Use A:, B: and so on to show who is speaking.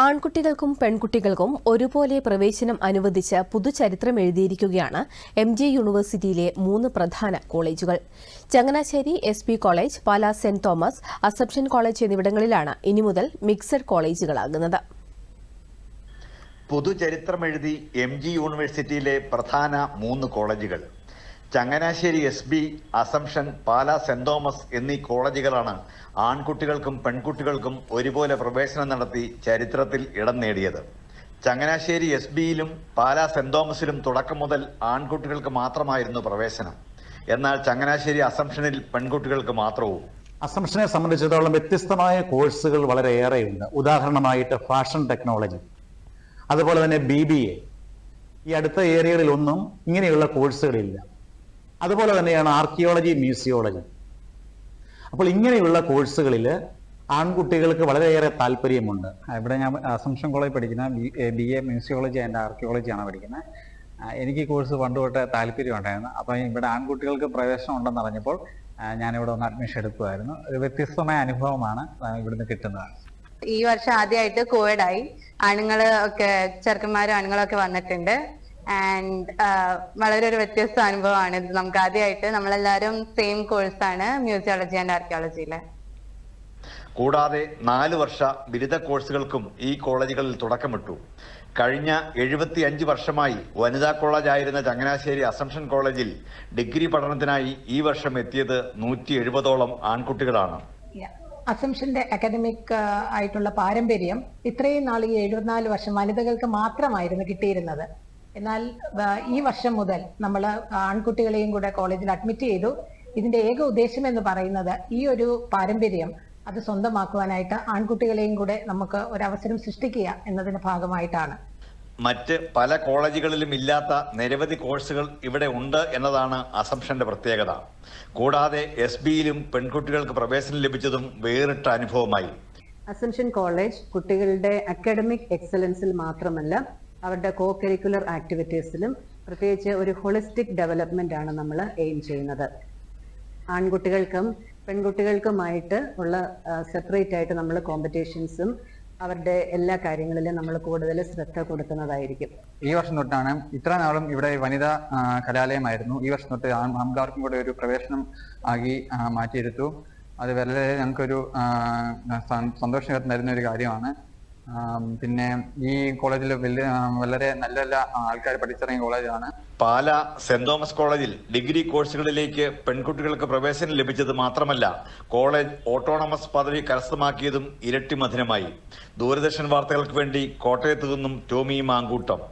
A: ആൺകുട്ടികൾക്കും പെൺകുട്ടികൾക്കും ഒരുപോലെ പ്രവേശനം അനുവദിച്ച് പുതുചരിത്രം എഴുതിയിരിക്കുകയാണ് എം ജി യൂണിവേഴ്സിറ്റിയിലെ മൂന്ന് പ്രധാന കോളേജുകൾ. Changanassery S P college Pala Saint Thomas Assumption college എന്നിവിടങ്ങളിലാണ് ഇനി മുതൽ മിക്സഡ് കോളേജുകളാകുന്നത്.
B: പുതുചരിത്രമെഴുതി എം ജി യൂണിവേഴ്സിറ്റിയിലെ പ്രധാന മൂന്ന് കോളേജുകൾ. Changanassery S B Assumption Pala Saint Thomas എന്നീ കോളേജുകളാണ് ആൺകുട്ടികൾക്കും പെൺകുട്ടികൾക്കും ഒരുപോലെ പ്രവേശനം നടത്തി ചരിത്രത്തിൽ ഇടം നേടിയത്. ചങ്ങനാശ്ശേരി എസ് ബിയിലും പാലാ സെന്റ് തോമസിലും തുടക്കം മുതൽ ആൺകുട്ടികൾക്ക് മാത്രമായിരുന്നു പ്രവേശനം. എന്നാൽ ചങ്ങനാശ്ശേരി അസംഷനിൽ പെൺകുട്ടികൾക്ക് മാത്രവും.
C: അസംഷനെ സംബന്ധിച്ചിടത്തോളം വ്യത്യസ്തമായ കോഴ്സുകൾ വളരെയേറെയുണ്ട്. ഉദാഹരണമായിട്ട് ഫാഷൻ ടെക്നോളജി അതുപോലെ തന്നെ ബി ബി എ. ഈ അടുത്ത ഏരിയകളിലൊന്നും ഇങ്ങനെയുള്ള കോഴ്സുകളില്ല. അതുപോലെ തന്നെയാണ് ആർക്കിയോളജി മ്യൂസിയോളജി അപ്പോൾ ഇങ്ങനെയുള്ള കോഴ്സുകളിൽ ആൺകുട്ടികൾക്ക് വളരെയേറെ താല്പര്യമുണ്ട്.
D: ഇവിടെ ഞാൻ അസംഷൻ കോളേജ് പഠിക്കുന്ന ബി എ മ്യൂസിയോളജി ആൻഡ് ആർക്കിയോളജിയാണ് പഠിക്കുന്നത്. എനിക്ക് ഈ കോഴ്സ് പണ്ട് തൊട്ടേ താല്പര്യം ഉണ്ടായിരുന്നു അപ്പം ഇവിടെ ആൺകുട്ടികൾക്ക് പ്രവേശനം ഉണ്ടെന്ന് അറിഞ്ഞപ്പോൾ ഞാനിവിടെ ഒന്ന് അഡ്മിഷൻ എടുക്കുമായിരുന്നു. ഒരു വ്യത്യസ്തമായ അനുഭവമാണ് ഇവിടുന്ന് കിട്ടുന്നത്.
E: ഈ വർഷം ആദ്യമായിട്ട് കോവിഡായി ആണുങ്ങൾ ഒക്കെ ചെറുക്കന്മാരും ആണുങ്ങളൊക്കെ വന്നിട്ടുണ്ട്. ആൻഡ് വളരെ ഒരു വ്യത്യസ്ത അനുഭവമാണ് ഇത്. നമുക്ക് ആദ്യമായിട്ട് നമ്മളെല്ലാവരും സെയിം കോഴ്സാണ് മ്യൂസിയോളജി ആൻഡ് ആർക്കിയോളജിയിലെ
B: കൂടാതെ നാല് വർഷ ബിരുദ കോഴ്സുകൾക്കും ഈ കോളേജുകളിൽ തുടക്കമിട്ടു. കഴിഞ്ഞ എഴുപത്തി അഞ്ച് വർഷമായി വനിതാ കോളേജായിരുന്ന ചങ്ങനാശ്ശേരി അസംഷൻ കോളേജിൽ ഡിഗ്രി പഠനത്തിനായി ഈ വർഷം എത്തിയത് നൂറ്റി എഴുപതോളം ആൺകുട്ടികളാണ്
F: അസംഷന്റെ അക്കാദമിക് ആയിട്ടുള്ള പാരമ്പര്യം ഇത്രയും നാൾ ഈ എഴുപത്തിനാല് വർഷം വനിതകൾക്ക് മാത്രമായിരുന്നു കിട്ടിയിരുന്നത്. എന്നാൽ ഈ വർഷം മുതൽ നമ്മൾ ആൺകുട്ടികളെയും കൂടെ കോളേജിൽ അഡ്മിറ്റ് ചെയ്തു. ഇതിന്റെ ഏക ഉദ്ദേശം എന്ന് പറയുന്നത് ഈ ഒരു പാരമ്പര്യം അത് സ്വന്തമാക്കുവാനായിട്ട് ആൺകുട്ടികളെയും കൂടെ നമുക്ക് ഒരു അവസരം സൃഷ്ടിക്കുക എന്നതിന്റെ ഭാഗമായിട്ടാണ്.
B: മറ്റ് പല കോളേജുകളിലും ഇല്ലാത്ത നിരവധി കോഴ്സുകൾ ഇവിടെ ഉണ്ട് എന്നതാണ് അസംഷന്റെ പ്രത്യേകത. കൂടാതെ എസ് ബിയിലും പെൺകുട്ടികൾക്ക് പ്രവേശനം ലഭിച്ചതും വേറിട്ട അനുഭവമായി.
G: അസംഷൻ കോളേജ് കുട്ടികളുടെ അക്കാഡമിക് എക്സലൻസിൽ മാത്രമല്ല അവരുടെ കോ കരിക്കുലർ ആക്ടിവിറ്റീസിലും പ്രത്യേകിച്ച് ഒരു ഹോളിസ്റ്റിക് ഡെവലപ്മെന്റ് ആണ് നമ്മൾ എയിം ചെയ്യുന്നത്. ആൺകുട്ടികൾക്കും പെൺകുട്ടികൾക്കുമായിട്ട് ഉള്ള സെപ്പറേറ്റ് ആയിട്ട് നമ്മൾ കോമ്പറ്റീഷൻസും അവരുടെ എല്ലാ കാര്യങ്ങളിലും നമ്മൾ കൂടുതൽ ശ്രദ്ധ കൊടുക്കുന്നതായിരിക്കും.
D: ഈ വർഷം തൊട്ടാണ് ഇത്ര നാളും ഇവിടെ വനിതാ കലാലയമായിരുന്നു. ഈ വർഷം തൊട്ട് ആൺ- കൂടെ ഒരു പ്രവേശനം ആക്കി മാറ്റിയെടുത്തു. അത് വളരെ ഞങ്ങൾക്കൊരു സന്തോഷം തരുന്ന ഒരു കാര്യമാണ്. പിന്നെ ഈ കോളേജിൽ വലിയ വളരെ നല്ല നല്ല ആൾക്കാർ പഠിച്ചിറങ്ങിയ കോളേജാണ്.
B: പാല സെന്റ് തോമസ് കോളേജിൽ ഡിഗ്രി കോഴ്സുകളിലേക്ക് പെൺകുട്ടികൾക്ക് പ്രവേശനം ലഭിച്ചത് മാത്രമല്ല കോളേജ് ഓട്ടോണമസ് പദവി കരസ്ഥമാക്കിയതും ഇരട്ടി മധുരമായി. ദൂരദർശൻ വാർത്തകൾക്ക് വേണ്ടി കോട്ടയത്തു നിന്നും ടോമി മാങ്കൂട്ടം.